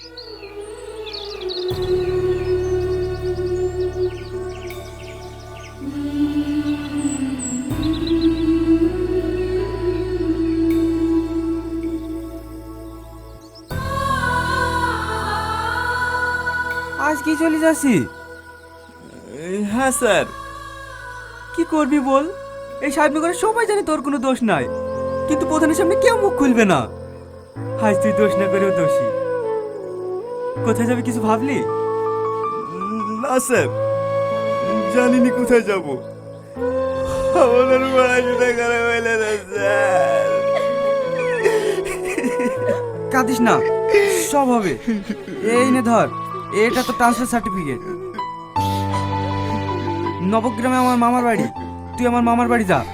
আজ কি চলে যাচ্ছি? হ্যাঁ স্যার। কি করবি বল? এই সাহেব করে সবাই জানে তোর কোনো দোষ নাই। কিন্তু প্রধানের সামনে কেউ মুখ খুলবে না। আজ তুই দোষ না করেও দোষী। কোথায় যাবে কিছু ভাবলি? না স্যার। জানিনি কোথায় যাব। আমাদের পড়াশোনা হইলে না স্যার। কাঁদিস না সব হবে। এই নে ধর এটা তো ট্রান্সফার সার্টিফিকেট নবগ্রামে আমার মামার বাড়ি। তুই আমার মামার বাড়ি যা।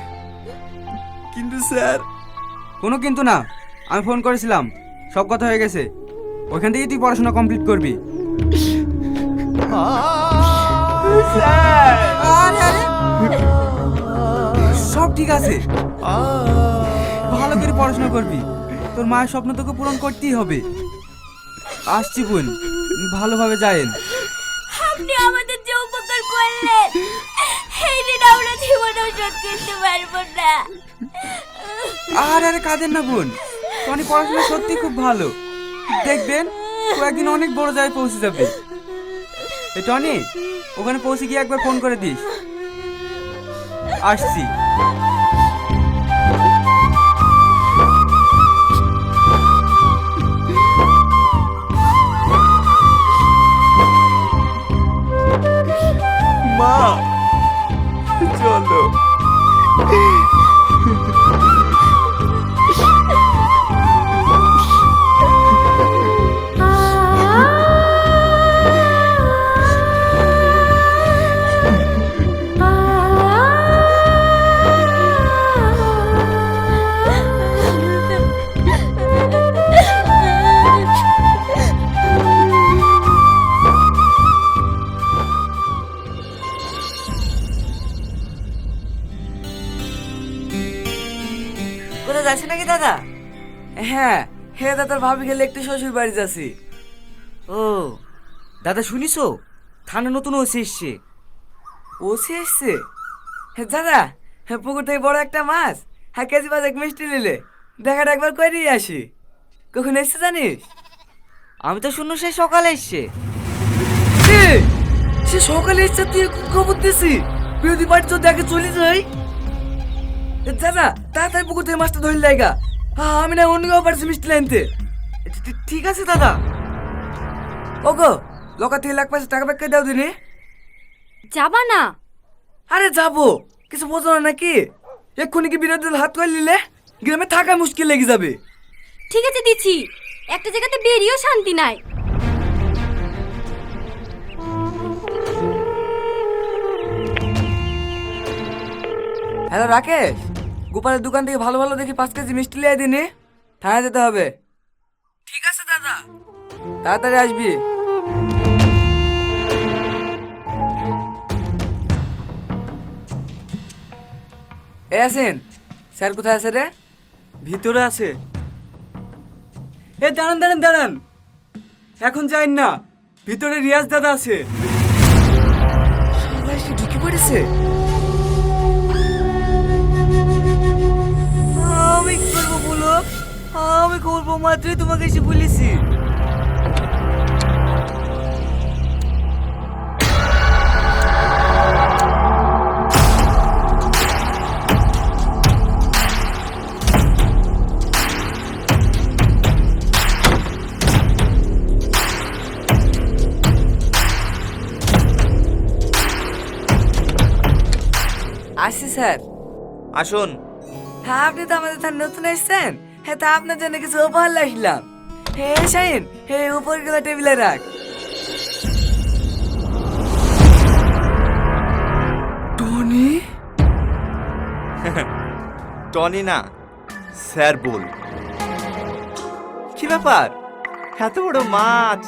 কিন্তু স্যার। কোনো কিন্তু না আমি ফোন করেছিলাম। সব কথা হয়ে গেছে। ওইখান থেকেই তুই পড়াশোনা কমপ্লিট করবি। স্যার আরে আরে সব ঠিক আছে। ভালো করে পড়াশোনা করবি। তোর মায়ের স্বপ্ন তোকে পূরণ করতেই হবে। আসছি বোন ভালোভাবে যায়েন। আপনি আমাদের যে উপকার করলেন এই আমরা জীবনেও শোধ করতে পারব না। আর আরে কাঁদেন না বোন। টনি পড়াশোনা সত্যি খুব ভালো। দেখবেন ও একদিন অনেক বড় জায়গায় পৌঁছে যাবে। এ টনি, ওখানে পৌঁছে গিয়ে একবার ফোন করে দিস। আসছি। মা! হ্যাঁ হে দাদার ভাবি গেলে একটু শ্বশুর বাড়ি যাচ্ছি। ও, দাদা শুনিস থানা নতুন ওসি এসছে। ওসি এসছে? হ্যাঁ দাদা হ্যাঁ পুকুর থেকে বড় একটা মাছ। হ্যাঁ কেজি পাঁচ এক মিষ্টি নিলে। দেখাটা একবার করেই আসি। কখন এসছে জানিস? আমি তো শুনু সে সকালে এসছে। সে সকালে এসছে, তুই খবর দিছি? বিরোধী পার্টি তো দেখে চলে যাই। দাদা, তাড়াতাড়ি পুকুর থেকে মাছটা ধরে হ্যাঁ আমি না অন্য কেউ পারছি মিষ্টি লাইনতে। ঠিক আছে দাদা। ওগো লোকা থেকে লাখ পাঁচশো টাকা ব্যাগ দাও দিনে? যাবা না। আরে যাব। কিছু বোঝো না নাকি? এক্ষুনি কি বিরোধী হাত করে নিলে? গ্রামে থাকা মুশকিল লেগে যাবে। ঠিক আছে দিচ্ছি। একটা জায়গাতে বেরিয়েও শান্তি নাই। হ্যালো রাকেশ। গোপালের দোকান থেকে ভালো ভালো দেখি পাঁচ কেজি মিষ্টি লিয়ে দিনে। থানায় যেতে হবে। ঠিক আছে দাদা। তাড়াতাড়ি আসবি। এ আসেন স্যার কোথায় আছে রে? ভিতরে আছে। এ দাঁড়ান দাঁড়ান দাঁড়ান। এখন যাইন না। ভিতরে রিয়াজ দাদা আছে। সবাই ঢুকে পড়েছে। আমি করব মাত্রই তোমাকে এসে বলেছি। আসছি স্যার। আসুন। হ্যাঁ আপনি তো আমাদের নতুন এসেছেন? হ্যাঁ তা আপনার জন্য কিছু উপহার লাগলাম হ্যাঁ শাহিন হ্যাঁ উপরগুলো টেবিলে রাখ। টনি? টনি না স্যার বল। কি ব্যাপার? এত বড় মাছ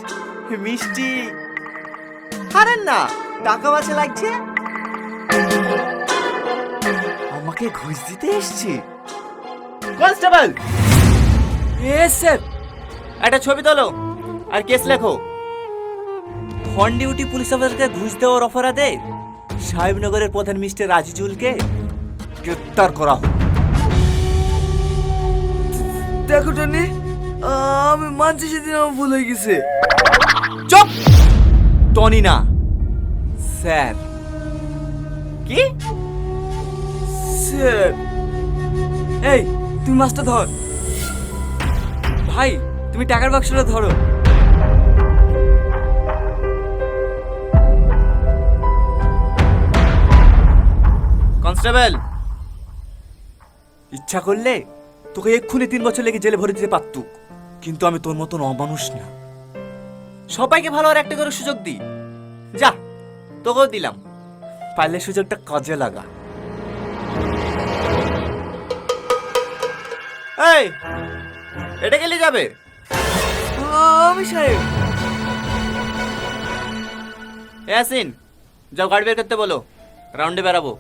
মিষ্টি। হারেন না টাকা বাঁচা লাগছে? আমাকে ঘুষ দিতে এসছি। কনস্টেবল! এ স্যার একটা ছবি তোলো। আর কেস লেখো। ফন ডিউটি পুলিশ অফিসারকে ঘুষ দেওয়ার অপরাধে সাহেবনগরের প্রধান মিস্টার রাজিজুলকে। গ্রেপ্তার করা হোক। দেখো টনি আমি মানছি সেদিন আমার ভুল হয়ে গেছে। চুপ! টনি না। স্যার। কি? স্যার। এই তুমি মাছটা ধর। ভাই তুমি টাকার বাক্সটা ধরো। কনস্টেবল। ইচ্ছা করলে তোকে এক্ষুনি তিন বছর লেগে জেলে ভরে দিতে পারতুক কিন্তু আমি তোর মতন অমানুষ না। সবাইকে ভালো আর একটা করে সুযোগ দি। যা তোকেও দিলাম। পারলে সুযোগটা কাজে লাগা। এই এটা গেলে যাবে। আমি সাহেব। ইয়াসিন যাও গাড়ি বের করতে বলো রাউন্ডে বেরাবো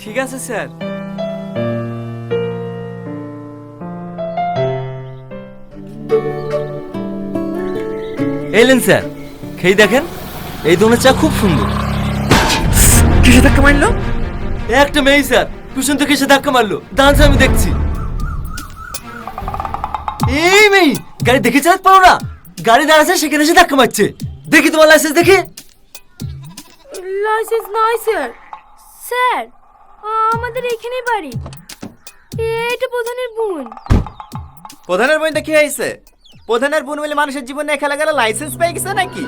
ঠিক আছে স্যার। এলেন স্যার। খেয়ে দেখেন এই দোনের চা খুব সুন্দর। কিসে ধাক্কা মারলো? একটা মেয়ে স্যার। পিছন থেকে এসে ধাক্কা মারলো। দাঁড়াচ্ছে আমি দেখছি। এই মেয়ে গাড়ি দেখে চালাতে পারো না। গাড়ি দাঁড়াচ্ছে সেখানে এসে ধাক্কা মারছে। দেখি তোমার লাইসেন্স দেখি। লাইসেন্স নয় স্যার স্যার আমাদের এখানেই বাড়ি। এটা প্রধানের বোন। প্রধানের বইটা কি হয়েছে? প্রধানের বোন মিলে মানুষের জীবনে খেলা গেলে লাইসেন্স পেয়ে গেছে নাকি?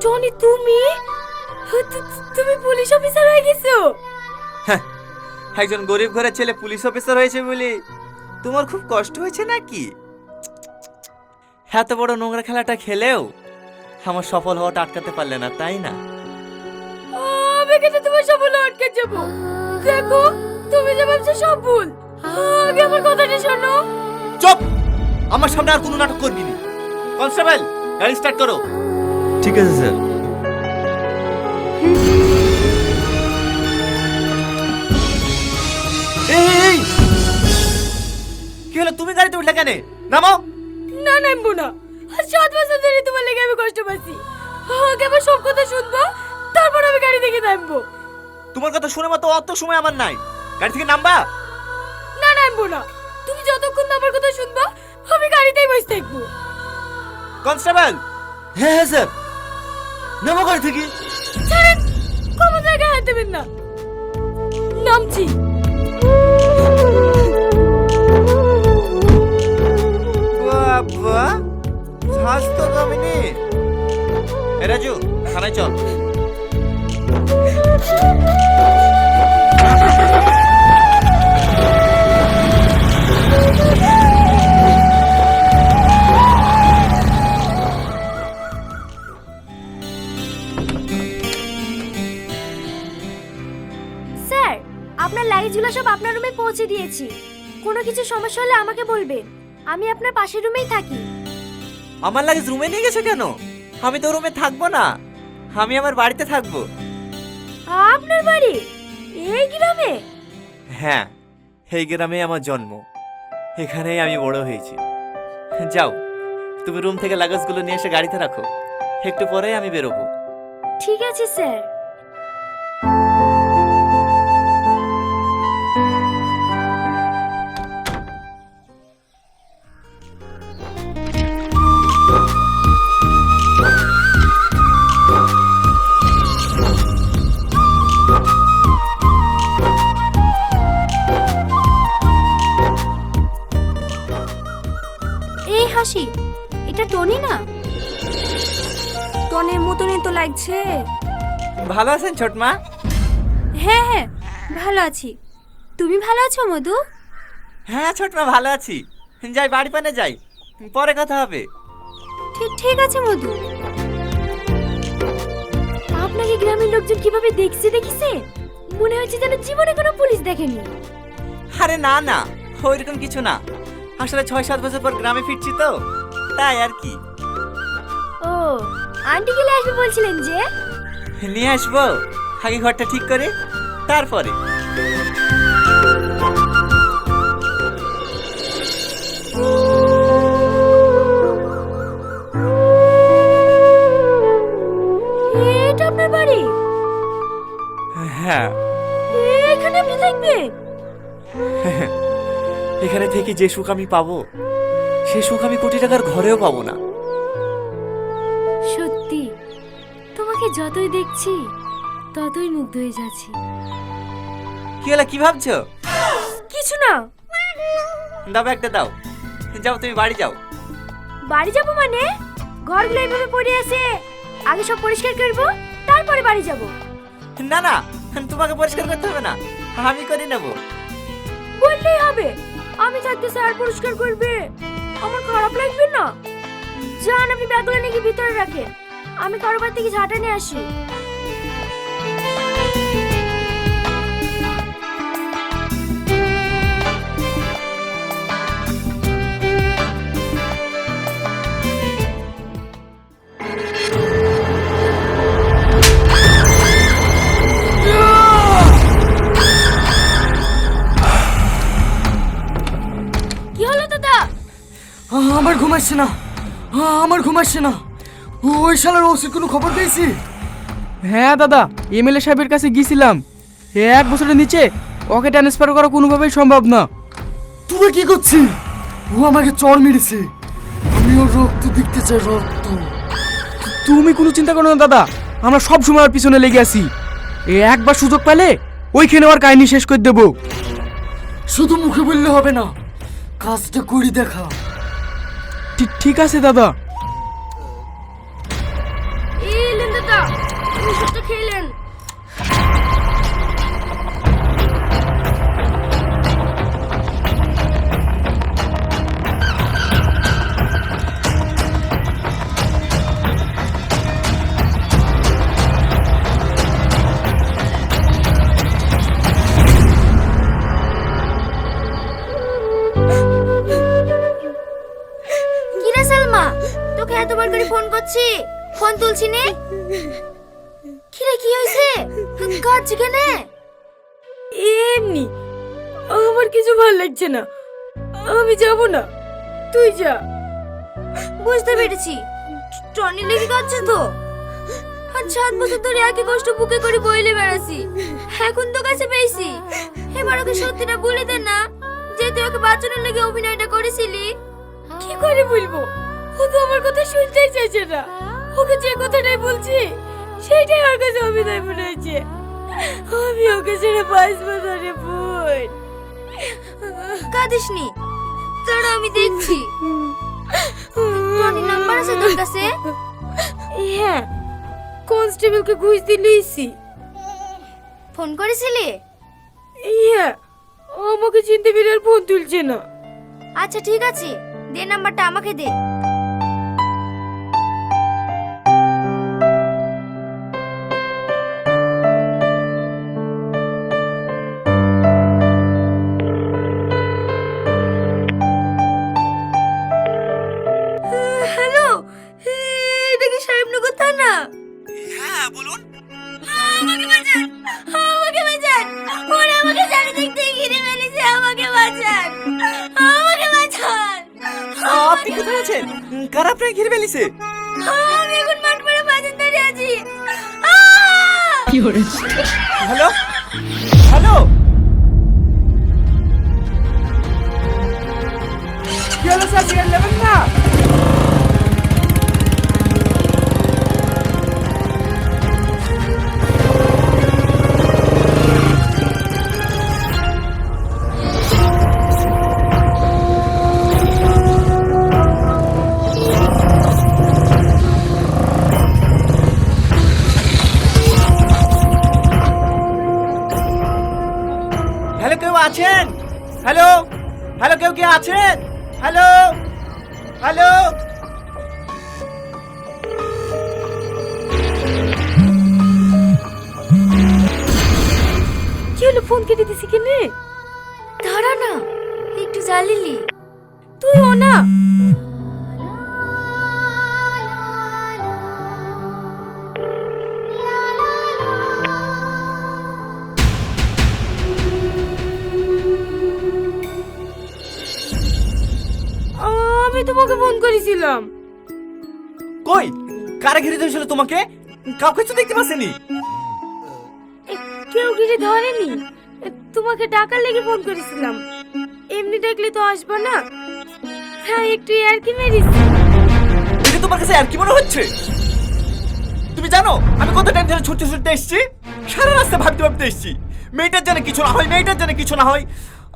টনি তুমি? তু- তুমি পুলিশ অফিসার হয়ে গেছো? হ্যাঁ, একজন গরিব ঘরের ছেলে পুলিশ অফিসার হয়েছে বলে তোমার খুব কষ্ট হয়েছে নাকি? এত বড় নোংরা খেলাটা খেলেও আমার সফল হওয়াটা আটকাতে পারলে না তাই না? আমি কেন তোমার সফল আটকে যাব। দেখো তুমি যে ভাবছ সব ভুল আগে আমার কথাটা শোনো। চুপ! আমার সামনে আর কোনো নাটক করবি না। কনস্টেবল গাড়ি স্টার্ট করো। ঠিক আছে স্যার। কি হলো? তুমি গাড়িতে উঠলে কেন? নামো। না নামবো না। আর সাত বছর ধরে তোমার লেগে আমি কষ্ট পাচ্ছি। আগে আমার সব কথা শুনব তারপর আমি গাড়ি থেকে নামবো। তোমার কথা শুনে মতো অত সময় আমার নাই। গাড়ি থেকে নামবা। না নামবো না। তুমি যতক্ষণ আমার কথা শুনবা আমি গাড়িতেই বসে থাকব। কনস্টেবল। হ্যাঁ হ্যাঁ স্যার। নামো গাড়ি থেকে। ছাড়েন কোনো জায়গায় হাত দেবেন না। নামছি। বাবা স্বাস্থ্য কমেনি এ রাজু, থানায় চল। স্যার, আপনার লাগেজগুলো সব আপনার রুমে পৌঁছে দিয়েছি। কোনো কিছু সমস্যা হলে আমাকে বলবেন। আমি আপনার পাশের রুমেই থাকি। আমার লাগেজ রুমে নিয়ে গেছে কেন? আমি তো রুমে থাকব না। আমি আমার বাড়িতে থাকব। আপনার বাড়ি? এই গ্রামে? হ্যাঁ এই গ্রামে আমার জন্ম। এখানেই আমি বড় হয়েছি। যাও তুমি রুম থেকে লাগেজগুলো নিয়ে এসে গাড়িতে রাখো। একটু পরেই আমি বেরোবো। ঠিক আছে স্যার। হাসি এটা টনি না? টনের মতনই তো লাগছে। ভালো আছেন ছোটমা হ্যাঁ হ্যাঁ ভালো আছি। তুমি ভালো আছো মধু? হ্যাঁ ছোটমা ভালো আছি। যাই বাড়ি পানে যাই। পরে কথা হবে। ঠিক ঠিক আছে মধু। আপনাকে গ্রামের লোকজন কীভাবে দেখছে দেখিছে? মনে হচ্ছে যেন জীবনে কোনো পুলিশ দেখেনি। আরে না না ওইরকম কিছু না। আসলে ছয় সাত বছর পর গ্রামে ফিরছি তো। তাই আর কি। ও আন্টি কি আসবে বলছিলেন যে? নিয়ে আসব। আগে ঘরটা ঠিক করে তারপরে। এটা বাড়ি? হ্যাঁ। এখানে আপনি থাকবেন? থেকে যে সুখ আমি পাবো সে সুখ আমি কোটি টাকার ঘরেও পাবো না। সত্যি তোমাকে যতই দেখছি ততই মুগ্ধ হয়ে যাচ্ছি। কি হলো কি ভাবছ? কিছু না। দাও একটা দাও। যাও তুমি বাড়ি যাও। বাড়ি যাব মানে? ঘরগুলো এইভাবে পড়ে আছে। আগে সব পরিষ্কার করব তারপরে বাড়ি যাব। না না তোমাকে পরিষ্কার করতে হবে না। আমি করে নেব। বললেই হবে। আমি থাকতে স্যার পরিষ্কার করবে। আমার খারাপ লাগবে না? যান আপনি ব্যাগগুলো নাকি ভিতরে রাখেন। আমি কারোবার থেকে ঝাঁটা নিয়ে আসি। আসছে না। আমার ঘুম আসছে না। ওই শালার ওষুধ কোনো খবর পেয়েছি? হ্যাঁ দাদা এমএলএ সাহেবের কাছে গিয়েছিলাম। এক বছরের নিচে ওকে ট্রান্সফার করা কোনোভাবেই সম্ভব না। তুই কি করছিস? ও আমাকে চর মেরেছে। আমি ওর রক্ত দেখতে চাই রক্ত। তুমি কোনো চিন্তা করো না দাদা আমরা সব সময় ওর পিছনে লেগে আছি। এ একবার সুযোগ পেলে ওইখানে ওর কাহিনী শেষ করে দেবো। শুধু মুখে বললে হবে না কাজটা করি দেখা। ঠিক- আছে দাদা। করে ফোন তুলছি নে। কিরে কি হয়েছে? কাঁদছি কেনে? এমনি। আমার কিছু ভালো লাগছে না। আমি যাব না। তুই যা। বুঝতে পেরেছি। টনি লেগে কাঁদছে তো। আর সাত বছর ধরে একই কষ্ট বুকে করে বইলে বেড়াছি এখন তো কাছে পেয়েছি। এবার ওকে সত্যিটা বলে দে না যে তুই ওকে বাঁচানোর লেগে অভিনয়টা করেছিলি। কি করে বলব? ও তো আমার কথা শুনতেই চাইছে না। ওকে যে কথাটাই বলছি সেইটাই ওর কাছে অভিনয় মনে হয়েছে। আমি ওকে ছেড়ে বাঁচবো না রে বোন। কাঁদিসনি। তোরা আমি দেখছি। টনির নাম্বার আছে তোর কাছে? হ্যাঁ কনস্টেবলকে ঘুষ দিলিছি ফোন করেছিলি? হ্যাঁ আমাকে চিনতে পেরে আর ফোন তুলছে না। আচ্ছা ঠিক আছে। দে নাম্বারটা আমাকে দে। আপনি কোথায় আছেন? কার আপনাকে ঘিরে ফেলিছে? আমি এখন মাঠ পড়ে বাজার দাঁড়িয়ে আছি আহ! হ্যালো? হ্যালো? কি হলো স্যার? নেবেন না? আছেন? হ্যালো? হ্যালো কেউ কে আছেন? হ্যালো? হ্যালো? কি হলো ফোন কেটে দিছি কেনে? দাঁড়া না একটু জ্বালিলি ও না। তোমাকে ফোন করেছিলাম। কই? কারা ঘিরে ধরেছিল তোমাকে? কাউকে তো দেখতে পাচ্ছেনি। কেউ ঘিরে ধরেনি? তোমাকে ডাকার লেগে ফোন করেছিলাম। এমনি ডাকলে তো আসবা না। হ্যাঁ একটু আর কি মেরিস এটা তোমার কাছে আর কি মনে হচ্ছে? তুমি জানো আমি কত টেনশনে ছুটতে ছুটতে এসেছি? সারা রাস্তা ভাবতে ভাবতে এসেছি। মেয়েটার জানে কিছু না হয় মেয়েটার জানে কিছু না হয়।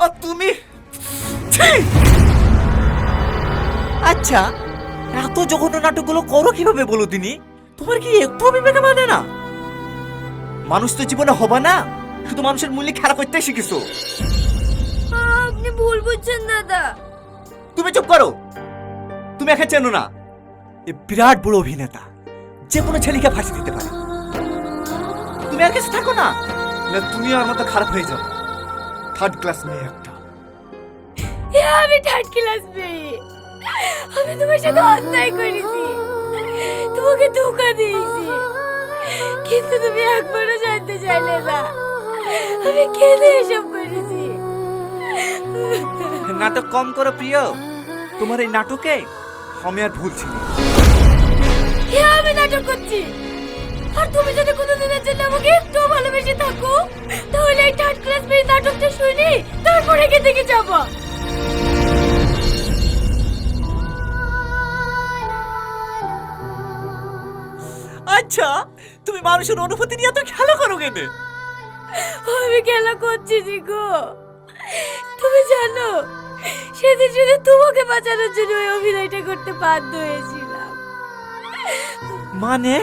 আর তুমি ছি! আচ্ছা এত জঘন্য নাটকগুলো করো কীভাবে বলো তিনি তোমার কি একটু বিবেকে মানে না? মানুষ তো জীবনে হবা না শুধু মানুষের মূল্য খেলা করতে শিখেছো। আপনি ভুল বুঝছেন দাদা। তুমি চুপ করো। তুমি একা চেনো না। এ বিরাট বড় অভিনেতা যে কোনো ছেলেকে ফাঁসি দিতে পারে। তুমি আর কাছে থাকো না। না তুমি আর মতো খারাপ হয়ে যাও থার্ড ক্লাস মেয়ে একটা। আমি থার্ড ক্লাস মেয়ে। আমি তোমার সাথে অন্যায় করেছি। তোমাকে ধোকা দিয়েছি। কিন্তু তুমি একবারও জানতে চাইলে না। আমি কেঁদে এসব করেছি? নাটক কম করো প্রিয়। তোমার এই নাটকে আমি আর ভুল ছিল আমি নাটক করছি। আর তুমি যদি কোনোদিনের জন্য আমাকে একটু ভালোবেসে থাকো তাহলে এই থার্ড ক্লাস মেয়ে নাটকটা শুনি তারপরে কে দেখে যাব। আচ্ছা তুমি মানুষের অনুভূতি নিয়ে তো খেলা করো কেন? আমি খেলা করছি গো। তুমি জানো সেদিন শুধু তোমাকে বাঁচানোর জন্য ওই অভিনয়টা করতে বাধ্য হয়েছিলাম। মানে?